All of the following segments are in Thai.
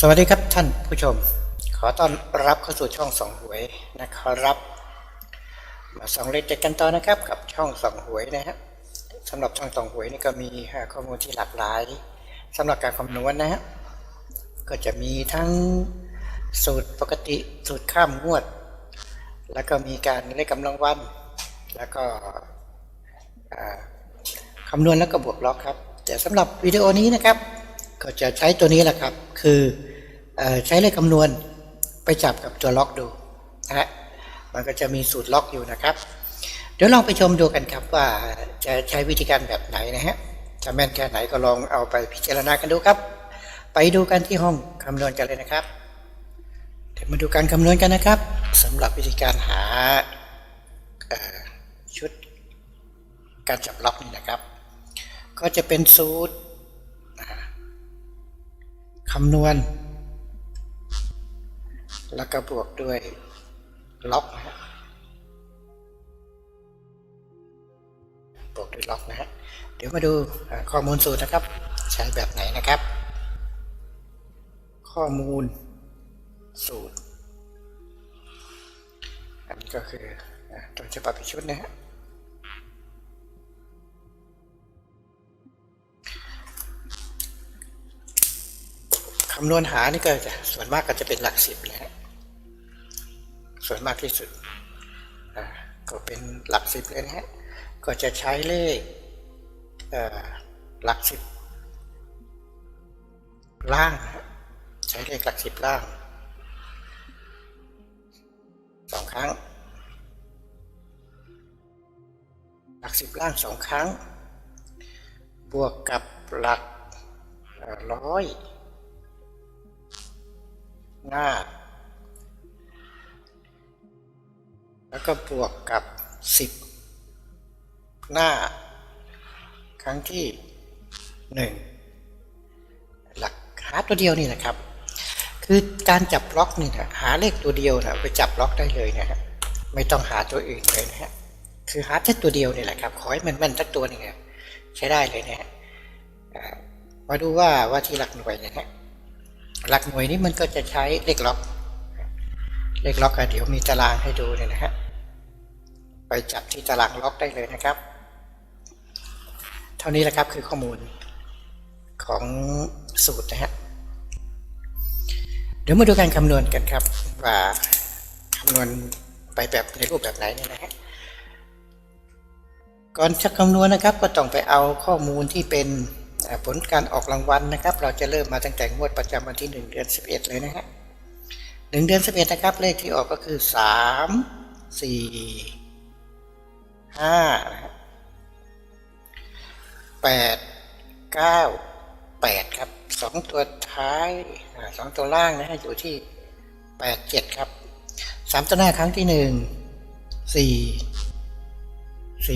สวัสดีครับท่านผู้ชม ขอต้อนรับเข้าสู่ช่องสองหวยนะครับ มาส่องเลขเด็ดกันต่อนะครับกับช่องสองหวยนะฮะสำหรับช่องสองหวยนี่ก็มีข้อมูลที่หลากหลายสำหรับการคำนวณนะฮะก็จะมีทั้งสูตรปกติสูตรข้ามงวด แล้วก็มีการเลขกำลังวัน แล้วก็อ่าคำนวณแล้วก็บวกล็อกครับ แต่สำหรับวิดีโอนี้นะครับ ก็จะใช้ตัวนี้แหละครับ คืออใช้เลขคำนวณไปจับกับตัวล็อกดูนะฮะมันก็จะมีสูตรล็อกอยู่นะครับ เดี๋ยวลองไปชมดูกันครับว่าจะใช้วิธีการแบบไหนนะฮะจะแม่นแค่ไหนก็ลองเอาไปพิจารณากันดูครับ ไปดูกันที่ห้องคำนวณกันเลยนะครับเดี๋ยวมาดูการคำนวณกันนะครับสำหรับวิธีการหาชุดการจับล็อกนี่นะครับ ก็จะเป็นสูตร คำนวณ แล้วก็บวกด้วยล็อกนะฮะบวกด้วยล็อกนะฮะเดี๋ยวมาดูข้อมูลสูตรนะครับ ใช้แบบไหนนะครับ ข้อมูลสูตร อันนี้ก็คือต้นฉบับอีกชุดนะฮะ คำนวณหานี่ก็จะส่วนมากก็จะเป็นหลักสิบนะฮะส่วนมากที่สุดก็เป็นหลักสิบเลยนะฮะก็จะใช้เลขหลักสิบล่าง ใช้เลขหลักสิบล่างสองครั้ง หลักสิบล่างสองครั้ง บวกกับหลักร้อย หน้า แล้วก็บวกกับ 10 หน้า ครั้งที่ 1 หลักหาตัวเดียวนี่นะครับ คือการจับล็อกนี่นะหาเลขตัวเดียวนะไปจับล็อกได้เลยนะฮะไม่ต้องหาตัวอื่นเลยนะฮะคือหาแค่ตัวเดียวนี่แหละครับ ขอให้มันแม่นสักตัวหนึงใช้ได้เลยนะฮะมาดูว่าว่าที่หลักหน่วยนะฮะ หลักหน่วยนี้มันก็จะใช้เลขล็อก เลขล็อกอะเดี๋ยวมีตารางให้ดูเนี่ยนะฮะไปจับที่ตารางล็อกได้เลยนะครับ เท่านี้แหละครับคือข้อมูลของสูตรนะฮะเดี๋ยวมาดูการคำนวณกันครับว่าคำนวณไปแบบในรูปแบบไหนเนี่ยนะฮะก่อนจะคำนวณนะครับก็ต้องไปเอาข้อมูลที่เป็น ผลการออกรางวัลนะครับ เราจะเริ่มมาตั้งแต่งวดประจำวันที่ 1 เดือน 11 เลยนะฮะหนึ่งเดือน 11 นะครับ เลขที่ออกก็คือ 3 4 5นะฮะ8 9 8 ครับสองตัวท้ายอ่าสองตัวล่างนะฮะอยู่ที่ 8 7 ครับสามตัวหน้าครั้งที่ 1 4 4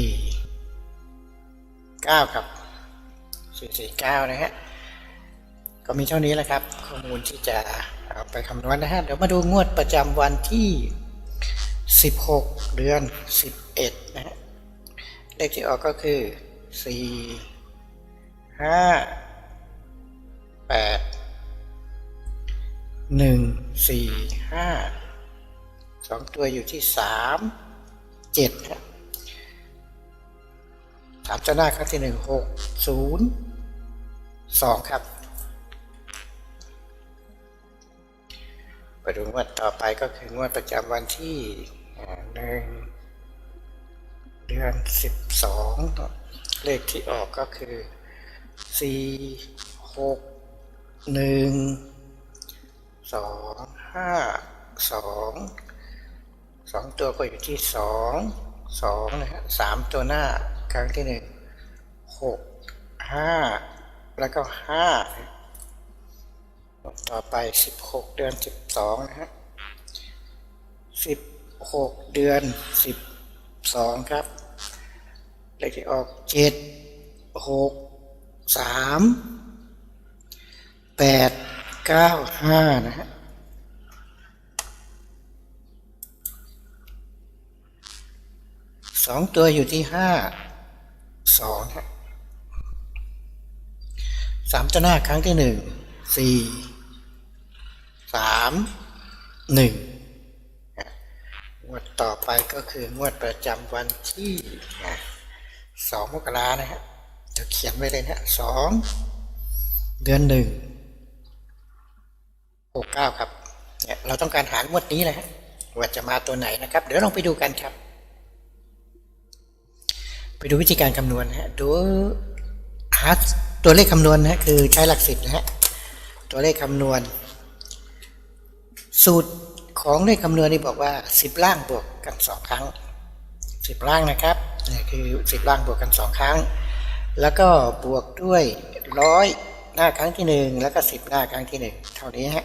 เก้าครับ สี่สี่เก้านะฮะ ก็มีเท่านี้แหละครับ ข้อมูลที่จะเอาไปคำนวณนะฮะ เดี๋ยวมาดูงวดประจำวันที่สิบหกเดือนสิบเอ็ดนะฮะ เลขที่ออกก็คือสี่ห้าแปดหนึ่งสี่ห้าสองตัวอยู่ที่สามเจ็ดครับสามตัวหน้าครั้งที่หนึ่งหกศูนย์ สองครับไปดูงวดต่อไปก็คืองวดประจำวันที่หนึ่งเดือนสิบสองเลขที่ออกก็คือสี่หกหนึ่งสองห้าสองสองตัวก็อยู่ที่สองสองนะฮะสามตัวหน้าครั้งที่หนึ่งหกห้า แล้วก็ห้าต่อไปสิบหกเดือนสิบสองนะฮะสิบหกเดือนสิบสองครับ เลขที่ออกเจ็ดหกสามแปดเก้าห้านะฮะสองตัวอยู่ที่ห้าสองฮะ สามตัวหน้าครั้งที่หนึ่งสี่สามหนึ่งงวดต่อไปก็คืองวดประจำวันที่สองมกรานะฮะจะเขียนไว้เลยนะสองเดือนหนึ่งหกเก้าครับเนี่ยเราต้องการหางวดนี้นะฮะว่าจะมาตัวไหนนะครับ เดี๋ยวลองไปดูกันครับ ไปดูวิธีการคำนวณนะฮะดูหา ตัวเลขคำนวณนะคือใช้หลักสิบนะฮะตัวเลขคำนวณ สูตรของเลขคำนวณนี่บอกว่าสิบล่างบวกกันสองครั้งสิบล่างนะครับนี่คือสิบล่างบวกกันสองครั้ง แล้วก็บวกด้วยร้อยหน้าครั้งที่หนึ่งแล้วก็สิบหน้าครั้งที่หนึ่งเท่านี้ฮะ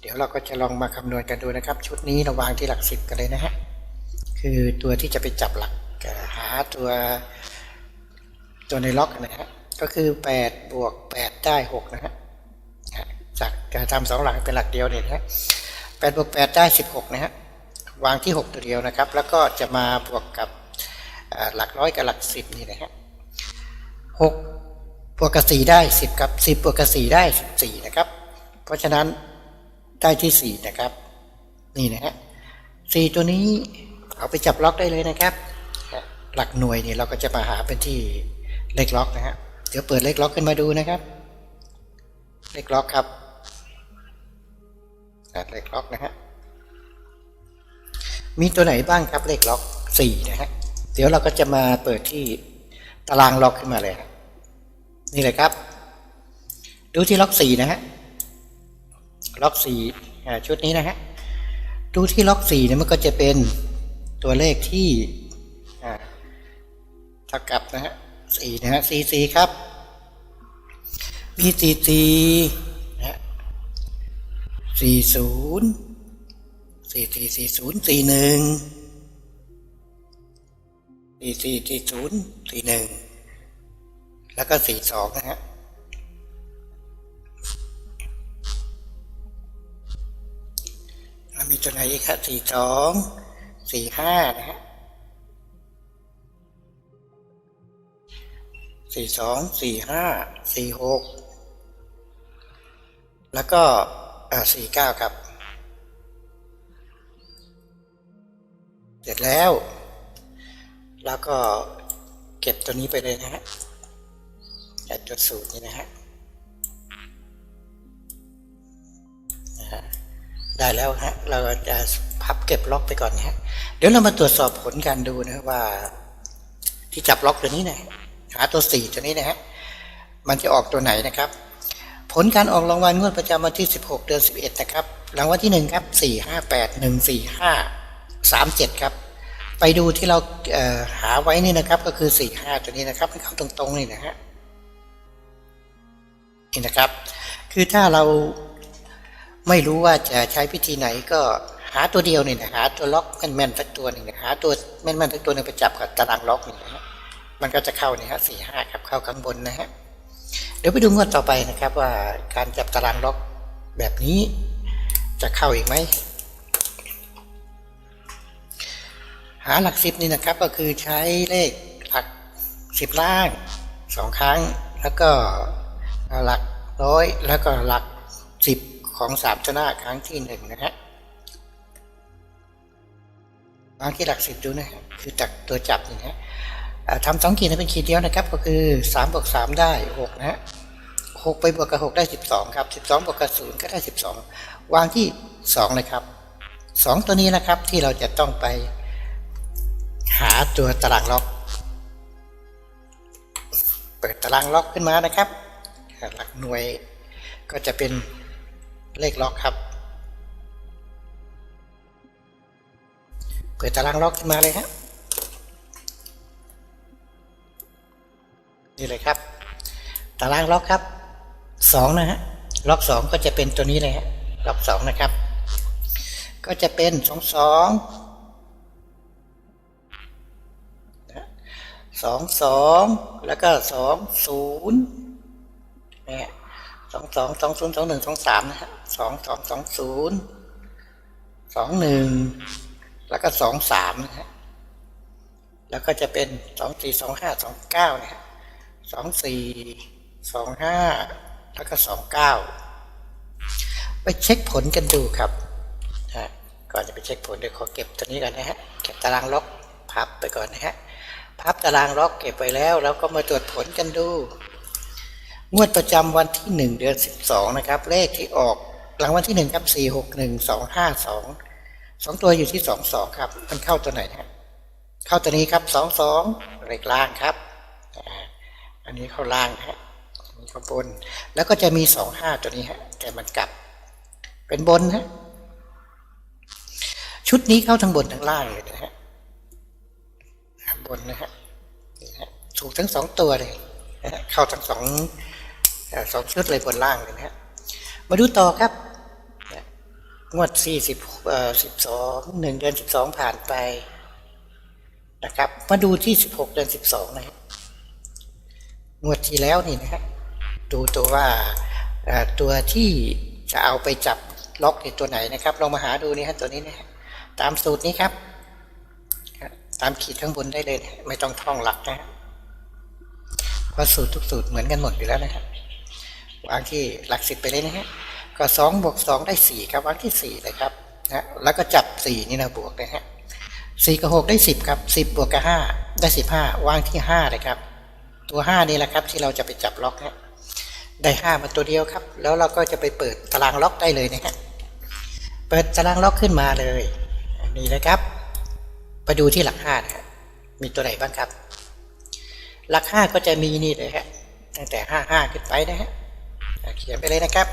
เดี๋ยวเราก็จะลองมาคำนวณกันดูนะครับ ชุดนี้เราวางที่หลักสิบกันเลยนะฮะคือตัวที่จะไปจับหลักหาตัวตัวในล็อกนะฮะ ก็คือ8บวก8ได้6นะฮะจากการทำสองหลักเป็นหลักเดียวเนี่ยนะฮะแปดบวกแปดได้สิบหกนะฮะวางที่หกตัวเดียวนะครับ แล้วก็จะมาบวกกับหลักร้อยกับหลักสิบนี่นะฮะหกบวกกับสี่ได้สิบครับสิบบวกกับสี่ได้สิบสี่นะครับ เพราะฉะนั้นได้ที่สี่นะครับ นี่นะฮะสี่ตัวนี้เอาไปจับล็อกได้เลยนะครับ หลักหน่วยนี่เราก็จะมาหาเป็นที่เลขล็อกนะฮะ เดี๋ยวเปิดเลขล็อกขึ้นมาดูนะครับ เลขล็อกครับเลขล็อกนะฮะมีตัวไหนบ้างครับเลขล็อกสี่นะฮะเดี๋ยวเราก็จะมาเปิดที่ตารางล็อกขึ้นมาเลยนี่เลยครับ ดูที่ล็อกสี่นะฮะล็อกสี่ชุดนี้นะฮะดูที่ล็อกสี่เนี่ยมันก็จะเป็นตัวเลขที่เท่ากับนะฮะ สี่นะฮะสี่สี่ครับ มีสี่สี่นะสี่ศูนย์สี่สี่สี่ศูนย์สี่หนึ่งสี่สี่สี่ศูนย์สี่หนึ่งแล้วก็สี่สองนะฮะมีตัวไหนอีกครับสี่สองสี่ห้านะฮะ สี่สองสี่ห้าสี่หกแล้วก็สี่เก้าครับ เสร็จแล้ว แล้วก็เก็บตัวนี้ไปเลยนะฮะจดจดสูตรนี้นะฮะได้แล้วฮะ เราจะพับเก็บล็อกไปก่อนนะฮะ เดี๋ยวเรามาตรวจสอบผลการดูนะว่า ที่จับล็อกตัวนี้นะ หาตัวสี่ตัวนี้นะฮะมันจะออกตัวไหนนะครับ ผลการออกรางวัลงวดประจำวันที่ 16 เดือน 11 นะครับรางวัลที่ 1 ครับ 4 5 8 1 4 5 3 7 ครับ ไปดูที่เราเหาไว้นี่นะครับ ก็คือ 4 5 ตัวนี้นะครับให้เข้าตรงๆนี่นะฮะนี่นะครับ คือถ้าเราไม่รู้ว่าจะใช้พิธีไหนก็หาตัวเดียวนี่นะหาตัวล็อกแม่นๆสักตัวหนึ่งหาตัวแม่นๆสักตัวหนึ่งไปจับกับตารางล็อกนี่นะฮะ มันก็จะเข้านี่ฮะสี่ห้าครับเข้าข้างบนนะฮะเดี๋ยวไปดูงวดต่อไปนะครับว่าการจับตารางล็อกแบบนี้จะเข้าอีกไหมหาหลักสิบนี่นะครับก็คือใช้เลขหลักสิบล่างสองครั้ง แล้วก็หลักร้อยแล้วก็หลักสิบของสามชนะครั้งที่หนึ่งนะฮะวางที่หลักสิบดูนะฮะคือจากตัวจับนี่ฮะ ทำสองขีดเป็นขีดเดียวนะครับ ก็คือสามบวกสามได้หกนะฮะหกไปบวกกับหกได้สิบสองครับสิบสองบวกกับศูนย์ก็ได้สิบสองวางที่สองเลยครับสองตัวนี้นะครับที่เราจะต้องไปหาตัวตารางล็อก เปิดตารางล็อกขึ้นมานะครับ หลักหน่วยก็จะเป็นเลขล็อกครับ เปิดตารางล็อกขึ้นมาเลยครับ นี่เลยครับ ตารางล็อกครับสองนะฮะล็อกสองก็จะเป็นตัวนี้เลยฮะล็อกสองนะครับ ก็จะเป็นสองสองสองสองแล้วก็สองศูนย์นะสองสองสองศูนย์สองหนึ่งสองสามนะฮะสองสองสองศูนย์สองหนึ่งแล้วก็สองสามนะฮะแล้วก็จะเป็นสองสี่สองห้าสองเก้านะฮะ สองสี่สองห้าแล้วก็สองเก้าไปเช็คผลกันดูครับนะก่อนจะไปเช็คผลเดี๋ยวขอเก็บตัวนี้ก่อนนะฮะเก็บตารางล็อกพับไปก่อนนะฮะพับตารางล็อกเก็บไปแล้วเราก็มาตรวจผลกันดู งวดประจำวันที่หนึ่งเดือนสิบสองนะครับ เลขที่ออกรางวัลที่หนึ่งครับสี่หกหนึ่งสองห้าสองสองตัวอยู่ที่สองสองครับ มันเข้าตัวไหนฮะเข้าตัวนี้ครับสองสองเลขล่างครับ อันนี้เข้าล่างฮะอันนี้เข้าบน แล้วก็จะมีสองห้าตัวนี้ฮะแต่มันกลับ เป็นบนฮะชุดนี้เข้าทั้งบนทั้งล่างเลยนะฮะบนนะฮะถูกทั้งสองตัวเลยเข้าทั้งสองสองชุดเลยบนล่างเลยนะฮะมาดูต่อครับงวดสี่สิบเอ่อสิบสองหนึ่งเดือนสิบสองผ่านไปนะครับ มาดูที่สิบหกเดือนสิบสองนะฮะ งวดที่แล้วนี่นะฮะดูตัวว่าตัวที่จะเอาไปจับล็อกในตัวไหนนะครับลองมาหาดูนี่ฮะตัวนี้นะตามสูตรนี้ครับ ตามขีดข้างบนได้เลยนะไม่ต้องท่องหลักนะฮะเพราะสูตรทุกสูตรเหมือนกันหมดอยู่แล้วนะครับวางที่หลักสิบไปเลยนะฮะก็สองบวกสองได้สี่ครับวางที่สี่เลยครับนะแล้วก็จับสี่นี่นะบวกเลยฮะสี่กับหกได้สิบครับสิบบวกกับห้าได้สิบห้าวางที่ห้าเลยครับ ตัวห้านี่แหละครับที่เราจะไปจับล็อกฮะได้ห้ามาตัวเดียวครับ แล้วเราก็จะไปเปิดตารางล็อกได้เลยนะฮะเปิดตารางล็อกขึ้นมาเลยนี่นะครับไปดูที่หลักห้านะฮะมีตัวไหนบ้างครับ หลักห้าก็จะมีนี่เลยฮะตั้งแต่ห้าห้าขึ้นไปนะฮะอะเขียนไปเลยนะครับ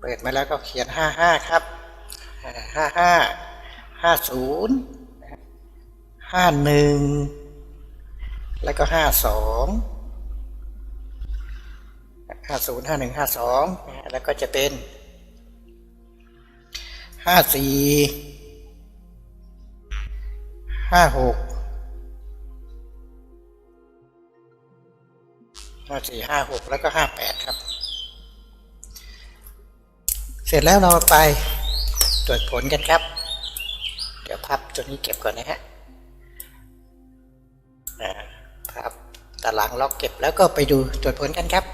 เปิดมาแล้วก็เขียนห้าห้าครับห้าห้าห้าศูนย์ห้าหนึ่ง แล้วก็ห้าสองห้าศูนย์ห้าหนึ่งห้าสองแล้วก็จะเป็นห้าสี่ห้าหกห้าสี่ห้าหกแล้วก็ห้าแปดครับ เสร็จแล้วเราไปตรวจผลกันครับ เดี๋ยวพับตัวนี้เก็บก่อนนะฮะอ่าพับ ตารางล็อกเก็บ แล้วก็ไปดูตรวจผลกันครับ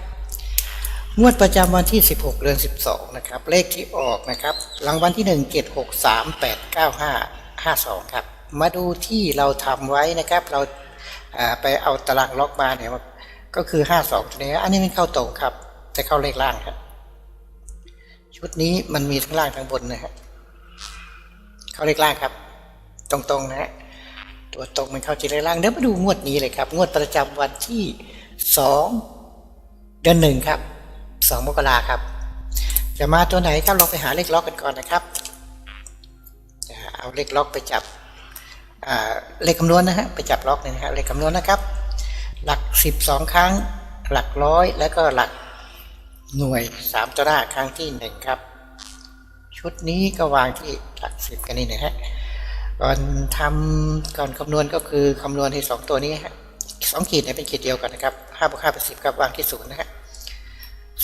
งวดประจำวันที่ 16 เดือน 12 นะครับ เลขที่ออกนะครับรางวัลที่ 1 7 6 3 8 9 5 5 2 ครับ มาดูที่เราทำไว้นะครับ เราไปเอาตารางล็อกมาเนี่ยก็คือ 52 ตัวนี้ อันนี้มันเข้าตรงครับ จะเข้าเลขล่างครับ ชุดนี้มันมีทั้งล่างทั้งบนนะฮะเข้าเลขล่างครับ ตรงๆนะฮะ ตัวตรงมันเข้าจีเลขล่างเดี๋ยวมาดูงวดนี้เลยครับ งวดประจำวันที่2เดือนหนึ่งครับสองมกราครับ จะมาตัวไหนครับเราไปหาเลขล็อกกันก่อนนะครับเอาเลขล็อกไปจับเลขคำนวณนะฮะไปจับล็อกเลยนะฮะเลขคำนวณนะครับ หลักสิบสองครั้ง หลักร้อยแล้วก็หลักหน่วยสามตัวหน้าครั้งที่หนึ่งครับ ชุดนี้ก็วางที่หลักสิบกันนี่นะฮะ ก่อนทำก่อนคำนวณก็คือคำนวณให้สองตัวนี้ฮะสองขีดเนี่ยเป็นขีดเดียวกันนะครับห้าบวกห้าเป็นสิบครับวางที่ศูนย์นะฮะ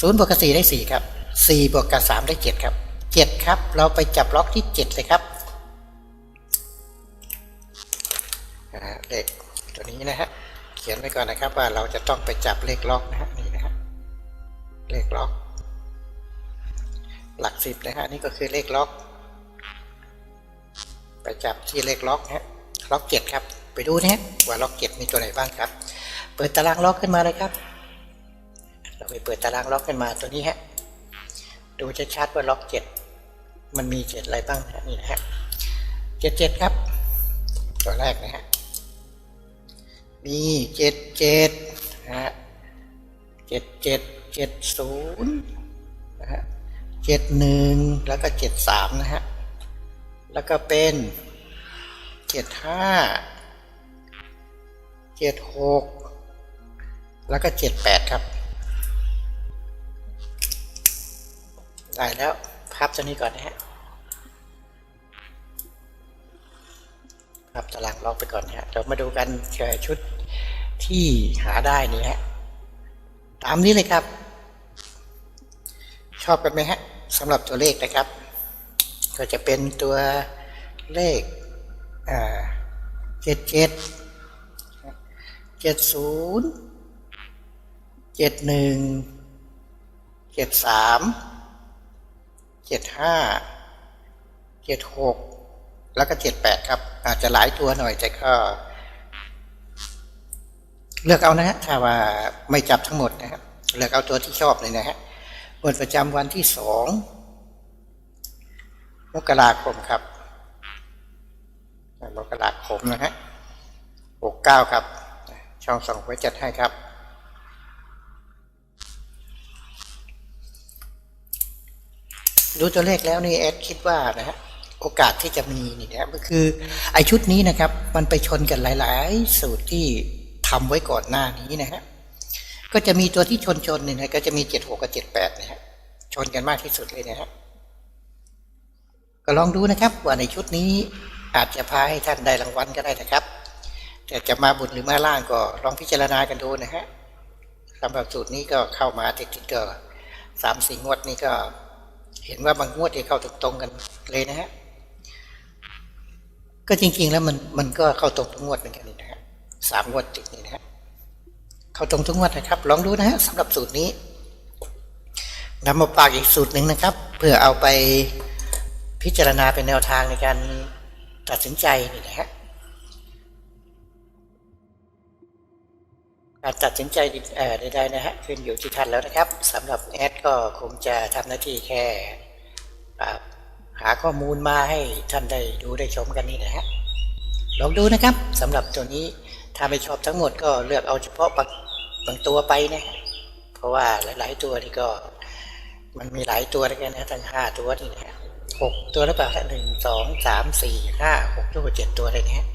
ศูนย์บวกกับสี่ได้สี่ครับสี่บวกกับสามได้เจ็ดครับเจ็ดครับ เราไปจับล็อกที่เจ็ดเลยครับเลขตัวนี้นะฮะเขียนไว้ก่อนนะครับว่าเราจะต้องไปจับเลขล็อกนะฮะนี่นะฮะเลขล็อก หลักสิบนะฮะนี่ก็คือเลขล็อก ไปจับที่เลขล็อกนะฮะล็อกเจ็ดครับ ไปดูนะว่าล็อกเจ็ดมีตัวไหนบ้างครับ เปิดตารางล็อกขึ้นมาเลยครับ เราไปเปิดตารางล็อกกันมาตัวนี้ฮะดูชัดๆว่าล็อกเจ็ดมันมีเจ็ดอะไรบ้างนะนี่นะฮะเจ็ดเจ็ดครับ ตัวแรกนะฮะมีเจ็ดเจ็ดนะฮะเจ็ดเจ็ดเจ็ดศูนย์นะฮะเจ็ดหนึ่งแล้วก็เจ็ดสามนะฮะ แล้วก็เป็นเจ็ดห้าเจ็ดหกแล้วก็เจ็ดแปดครับ ได้แล้วพับตัวนี้ก่อนนะฮะพับตารางล็อกไปก่อนนะฮะเรามาดูกันเจอชุดที่หาได้นี่ฮะตามนี้เลยครับ ชอบกันไหมฮะสำหรับตัวเลขนะครับ ก็จะเป็นตัวเลขเจ็ดเจ็ดเจ็ดศูนย์เจ็ดหนึ่งเจ็ดสามเจ็ดห้าเจ็ดหกแล้วก็เจ็ดแปดครับ อาจจะหลายตัวหน่อยแต่ก็ เลือกเอานะฮะถ้าว่าไม่จับทั้งหมดนะครับเลือกเอาตัวที่ชอบเลยนะฮะวันประจำวันที่สอง มกราคมครับมกราคมนะฮะหกเก้าครับ ช่องสองไว้จัดให้ครับ ดูตัวเลขแล้วนี่แอดคิดว่านะฮะโอกาสที่จะมีนี่นะครับก็คือไอชุดนี้นะครับ มันไปชนกันหลาย ๆ สูตรที่ทำไว้ก่อนหน้านี้นะฮะก็จะมีตัวที่ชนชนเนี่ยนะก็จะมีเจ็ดหกกับเจ็ดแปดนะฮะชนกันมากที่สุดเลยนะฮะ ก็ลองดูนะครับว่าในชุดนี้อาจจะพาให้ท่านได้รางวัลก็ได้นะครับ แต่จะมาบุญหรือมาล่างก็ลองพิจารณากันดูนะฮะสำหรับสูตรนี้ก็เข้ามาติดๆก็สามสี่งวดนี้ก็เห็นว่าบางงวดที่เข้าตรงๆกันเลยนะฮะก็จริง ๆ แล้วมันมันก็เข้าตรงทุกงวดเหมือนกันนี่นะฮะสามงวดติดนี่นะฮะเข้าตรงทุกงวดนะครับ ลองดูนะฮะสำหรับสูตรนี้นำมาฝากอีกสูตรหนึ่งนะครับ เพื่อเอาไป พิจารณาเป็นแนวทางในการตัดสินใจนี่นะฮะการตัดสินใจเอ่อใดๆนะฮะขึ้นอยู่ที่ท่านแล้วนะครับสำหรับแอดก็คงจะทำหน้าที่แค่หาข้อมูลมาให้ท่านได้ดูได้ชมกันนี่นะฮะลองดูนะครับสำหรับตัวนี้ถ้าไม่ชอบทั้งหมดก็เลือกเอาเฉพาะบางบางตัวไปนะฮะเพราะว่าหลาย ๆ ตัวนี่ก็มันมีหลายตัวด้วยกันนะทั้งห้าตัวนี่นะฮะ หกตัวหรือเปล่าหนึ่งสองสามสี่ห้าหกตัวเจ็ดตัวเลยนะฮะ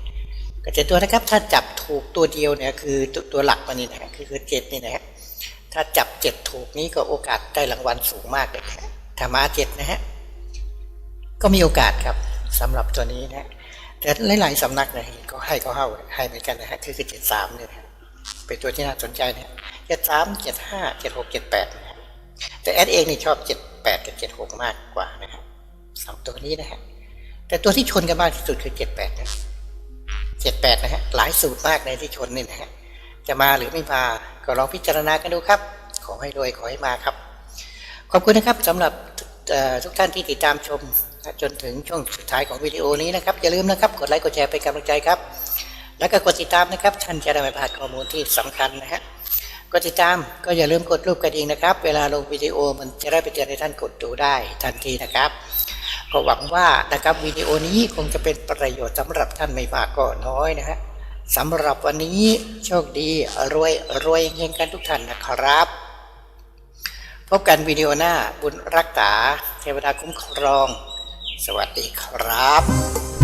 ก็เจ็ดตัวนะครับ ถ้าจับถูกตัวเดียวเนี่ยคือตัวตัวหลักมันนี่นะคือคือเจ็ดนี่นะฮะถ้าจับเจ็ดถูกนี้ก็โอกาสได้รางวัลสูงมากเลยนะฮะถ้ามาเจ็ดนะฮะก็มีโอกาสครับสำหรับตัวนี้นะฮะแต่หลายๆสำนักนะก็ให้ก็เข้าให้เหมือนกันนะฮะคือคือเจ็ดสามเนี่ยนะฮะเป็นตัวที่น่าสนใจเนะเจ็ดสามเจ็ดห้าเจ็ดหกเจ็ดแปดนะฮะแต่แอดเองนี่ชอบเจ็ดแปดกับเจ็ดหกมากกว่านะฮะ สองตัวนี้นะฮะแต่ตัวที่ชนกันมากที่สุดคือเจ็ดแปดนะเจ็ดแปดนะฮะหลายสูตรมากในที่ชนนี่นะฮะจะมาหรือไม่มาก็ลองพิจารณากันดูครับ ขอให้รวยขอให้มาครับ ขอบคุณนะครับสำหรับทุกท่านที่ติดตามชมจนถึงช่วงสุดท้ายของวิดีโอนี้นะครับ อย่าลืมนะครับ กดไลค์กดแชร์เป็นกำลังใจครับ แล้วก็กดติดตามนะครับ ท่านจะได้ไม่พลาดข้อมูลที่สำคัญนะฮะกดติดตามก็อย่าลืมกดรูปกระดิ่งนะครับ เวลาลงวิดีโอมันจะได้ไปเตือนให้ท่านกดดูได้ทันทีนะครับ ก็หวังว่านะครับวิดีโอนี้คงจะเป็นประโยชน์สำหรับท่านไม่มากก็น้อยนะฮะสำหรับวันนี้โชคดีรวยรวยเงินกันทุกท่านนะครับ พบกันวิดีโอหน้าบุญรักษาเทวดาคุ้มครอง สวัสดีครับ